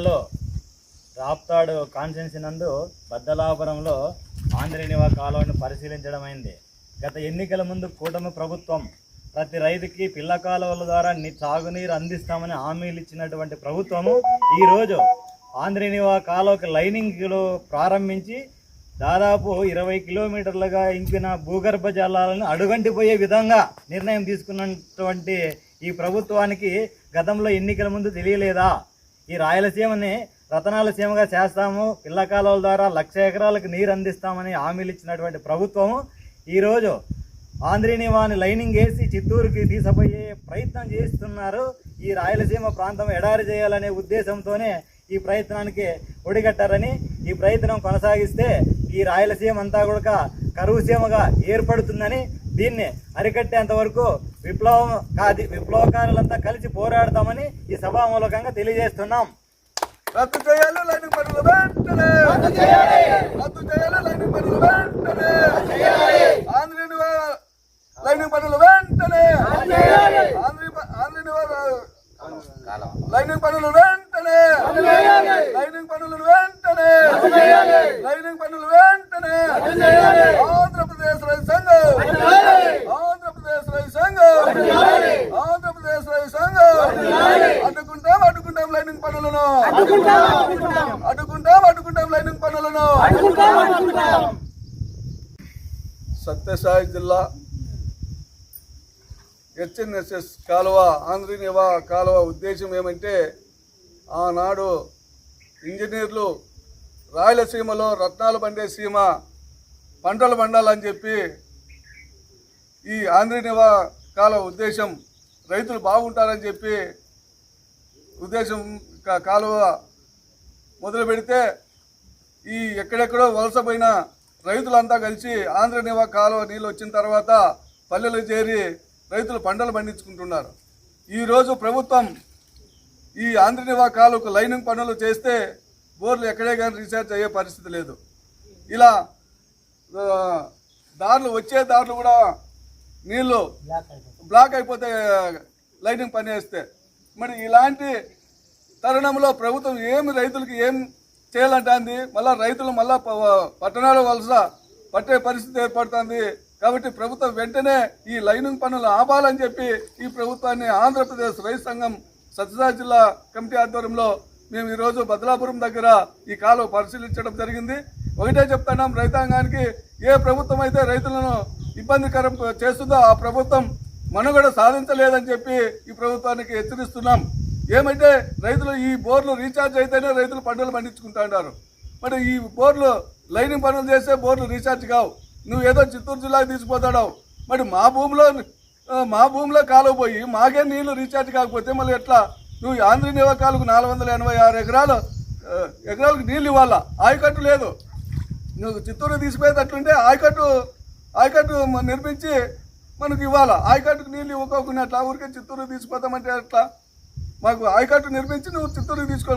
జిల్లాలో రాప్తాడు కాన్స్టిట్యున్సీ నందు బద్దలాపురంలో ఆంధ్రనివా కాలువను పరిశీలించడం అయింది గత ఎన్నికల ముందు కూటమి ప్రభుత్వం ప్రతి రైతుకి పిల్ల కాలువల ద్వారా తాగునీరు సాగునీరు అందిస్తామని హామీలు ఇచ్చినటువంటి ప్రభుత్వము ఈరోజు ఆంధ్రనివా కాలువకి లైనింగ్లు ప్రారంభించి దాదాపు ఇరవై కిలోమీటర్లుగా ఇంకిన భూగర్భ జలాలను అడుగంటిపోయే విధంగా నిర్ణయం తీసుకున్నటువంటి ఈ ప్రభుత్వానికి గతంలో ఎన్నికల ముందు తెలియలేదా? ఈ రాయలసీమని రతనాల సీమగా చేస్తాము. పిల్ల కాలువల ద్వారా లక్ష ఎకరాలకు నీరు అందిస్తామని హామీలు ఇచ్చినటువంటి ప్రభుత్వము ఈరోజు ఆంధ్రీనివాని లైనింగ్ వేసి చిత్తూరుకి తీసపోయే ప్రయత్నం చేస్తున్నారు. ఈ రాయలసీమ ప్రాంతం ఎడారి చేయాలనే ఉద్దేశంతోనే ఈ ప్రయత్నానికి ఒడిగట్టారని ఈ ప్రయత్నం కొనసాగిస్తే ఈ రాయలసీమ అంతా కూడా కరువు సీమగా ఏర్పడుతుందని దీన్ని అరికట్టేంత వరకు విప్లవం కాది విప్లవకారులంతా కలిసి పోరాడతామని ఈ సభామూలకంగా తెలియజేస్తున్నాం. రద్దు చేయాలి లైనింగ్ పనులు వెంటనే! రద్దు చేయాలి! రద్దు చేయాలి లైనింగ్ పనులు వెంటనే! ఆంధ్ర లైనింగ్ పనులు వెంటనే! ఆంధ్ర ఆంధ్ర లైనింగ్ పనులు వెంటనే! లైనింగ్ పనులు వెంటనే! లైనింగ్ పనులు వెంటనే! ఆంధ్రప్రదేశ్ రైతు సంఘం ఆంధ్రప్రదేశ్ రైతు సంఘం ఆంధ్రప్రదేశ్ రైతు సంఘం అడ్డుకుంటాం అడ్డుకుంటాం లైనింగ్ పనులను. అడ్డుకుంటాం అడ్డుకుంటాం లైనింగ్ పనులను. సత్యసాయి జిల్లా హెచ్ఎన్ఎస్ఎస్ కాలువ ఆంధ్రనివా కాలువ ఉద్దేశం ఏమంటే ఆనాడు ఇంజనీర్లు రాయలసీమలో రత్నాలు పండే సీమ పంటలు పండాలని చెప్పి ఈ ఆంధ్రనివా కాలువ ఉద్దేశం రైతులు బాగుంటారని చెప్పి ఉద్దేశం కాలువ మొదలు పెడితే ఈ ఎక్కడెక్కడో వలసపోయిన రైతులంతా కలిసి ఆంధ్ర నివా కాలువ నీళ్ళు వచ్చిన తర్వాత పల్లెలు చేరి రైతులు పంటలు పండించుకుంటున్నారు. ఈరోజు ప్రభుత్వం ఈ ఆంధ్ర నివా కాలువకు లైనింగ్ పనులు చేస్తే బోర్లు ఎక్కడే కానీ రీఛార్జ్ అయ్యే పరిస్థితి లేదు. ఇలా దారులు వచ్చే దారులు కూడా నీళ్ళు బ్లాక్ అయిపోతే లైటింగ్ పని వేస్తే మరి ఇలాంటి తరుణంలో ప్రభుత్వం ఏమి రైతులకి ఏం చేయాలంటుంది మళ్ళా రైతులు మళ్ళా పట్టణాల వలస పట్టే పరిస్థితి ఏర్పడుతుంది. కాబట్టి ప్రభుత్వం వెంటనే ఈ లైనింగ్ పనులు ఆపాలని చెప్పి ఈ ప్రభుత్వాన్ని ఆంధ్రప్రదేశ్ రైతు సంఘం సత్యసాయి జిల్లా కమిటీ ఆధ్వర్యంలో మేము ఈరోజు బదలాపురం దగ్గర ఈ కాలువ పరిశీలించడం జరిగింది. ఒకటే చెప్తున్నాం రైతాంగానికి ఏ ప్రభుత్వం అయితే రైతులను ఇబ్బందికరం చేస్తుందో ఆ ప్రభుత్వం మనుగడ సాధించలేదని చెప్పి ఈ ప్రభుత్వానికి హెచ్చరిస్తున్నాం. ఏమంటే రైతులు ఈ బోర్లు రీఛార్జ్ అయితేనే రైతులు పంటలు పండించుకుంటున్నారు మరి ఈ బోర్లు లైనింగ్ పనులు చేస్తే బోర్లు రీఛార్జ్ కావు. నువ్వు ఏదో చిత్తూరు జిల్లాకి తీసుకుపోతాడావు. మరి మా భూమిలో మా భూమిలో కాలువ పోయి మాకే నీళ్ళు రీఛార్జ్ కాకపోతే మళ్ళీ ఎట్లా? నువ్వు ఆంధ్ర నివాకాలకు నాలుగు వందల ఎనభై ఆరు ఎకరాలు ఎకరాలకు నీళ్ళు ఇవ్వాలా? ఆయకట్టు లేదు. నువ్వు చిత్తూరు తీసుకుపోయేటట్లుంటే ఆయకట్టు ఆయకట్టు నిర్మించి మనకు ఇవ్వాలా? ఆయకట్టుకు నీళ్ళు ఇవ్వకోకుండా అట్లా ఊరికే చిత్తూరు తీసుకుపోతామంటే అట్లా మాకు ఆయకట్టు నిర్మించి నువ్వు చిత్తూరుకి తీసుకొని